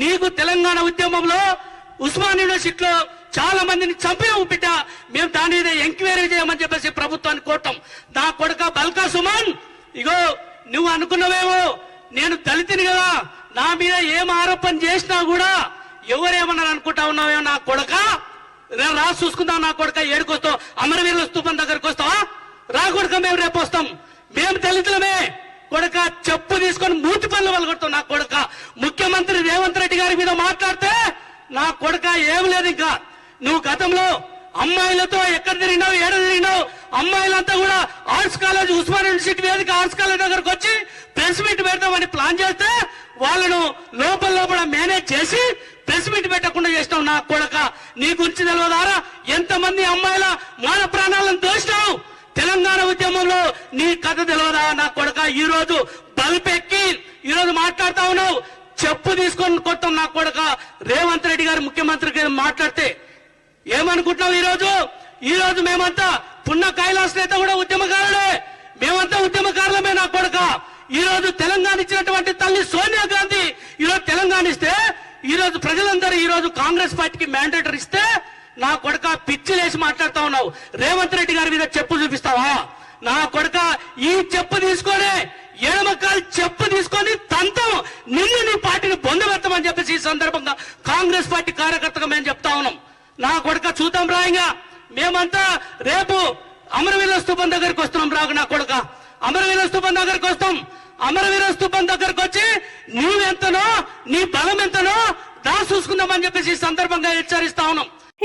నీకు తెలంగాణ ఉద్యమంలో ఉస్మాన్ యూనివర్సిటీలో చాలా మందిని చంపినాము బిడ్డ. మేము దాని మీద ఎంక్వైరీ చేయమని చెప్పేసి ప్రభుత్వాన్ని కోరటం. నా కొడుక బల్కా సుమన్ ఇగో నువ్వు అనుకున్నవేమో నేను దళితుని కదా. నా మీద ఏం ఆరోపణ చేసినా కూడా ఎవరేమన్నారు అనుకుంటా ఉన్నావేమో నా కొడక? నేను రా చూసుకుందాం నా కొడక ఏడుకొస్తావు అమరవీరుల స్తూపం దగ్గరకు వస్తావా? రా కొడక మేము రేపు వస్తాం. మేము దళితులమే. కొడక చెప్పు తీసుకొని మూతి పనులు వలగొడతాం నా కొడక. ముఖ్యమంత్రి రేవంత్ రెడ్డి గారి మీద మాట్లాడితే నా కొడక ఏం లేదు ఇంకా. నువ్వు గతంలో అమ్మాయిలతో ఎక్కడ తిరిగినావు ఏడ తిరిగినావు? అమ్మాయిలంతా కూడా ఆర్ట్స్ కాలేజ్ ఉస్మాన్ యూనివర్సిటీ వేదిక ఆర్ట్స్ కాలేజ్ దగ్గరకు వచ్చి ప్రెస్ మీట్ పెడతామని ప్లాన్ చేస్తే వాళ్ళను లోపల లోపల మేనేజ్ చేసి ప్రెస్ మీట్ పెట్టకుండా చేసినావు నా కొడక. నీ గురించి తెలియదారా ఎంతమంది అమ్మాయిల మాన ప్రాణాలను దోచినావు తెలంగాణ ఉద్యమంలో నీ కథ తెలియదా నా కొడక ఈ రోజు బల్పెక్కి. ఈ రోజు మాట్లాడుతా ఉన్నావు. చెప్పు తీసుకొని కొత్తాం నా కొడక. రేవంత్ రెడ్డి గారు ముఖ్యమంత్రి గారు మాట్లాడితే ఏమనుకుంటున్నావు ఈ రోజు ఈ రోజు మేమంతా పున్న కైలాస్ నేత కూడా ఉద్యమకారులే. మేమంతా ఉద్యమకారులమే నా కొడక. ఈ రోజు తెలంగాణ ఇచ్చినటువంటి తల్లి సోనియా గాంధీ ఈ రోజు తెలంగాణ ఇస్తే ఈ రోజు ప్రజలందరూ ఈ రోజు కాంగ్రెస్ పార్టీకి మ్యాండేటర్ ఇస్తే నా కొడక పిచ్చిలేసి మాట్లాడుతా ఉన్నావు. రేవంత్ రెడ్డి గారి మీద చెప్పు చూపిస్తావా? నా కొడక ఈ చెప్పు తీసుకొని ఎడమకాలు చెప్పు తీసుకొని తంతం నిన్ను నీ పార్టీని బొందబెత్తమని చెప్పేసి ఈ సందర్భంగా కాంగ్రెస్ పార్టీ కార్యకర్తగా మేము చెప్తా ఉన్నాం. నా కొడక చూద్దాం రాయంగా మేమంతా రేపు అమరవీర స్థూపం దగ్గరికి వస్తున్నాం రాగు నా కొడక. అమరవీర స్థూపం దగ్గరికి వస్తాం. అమరవీర స్థూపం దగ్గరకు వచ్చి నీవెంతనో నీ బలం ఎంతనో దా చూసుకుందామని చెప్పేసి ఈ సందర్భంగా హెచ్చరిస్తా ఉన్నాం.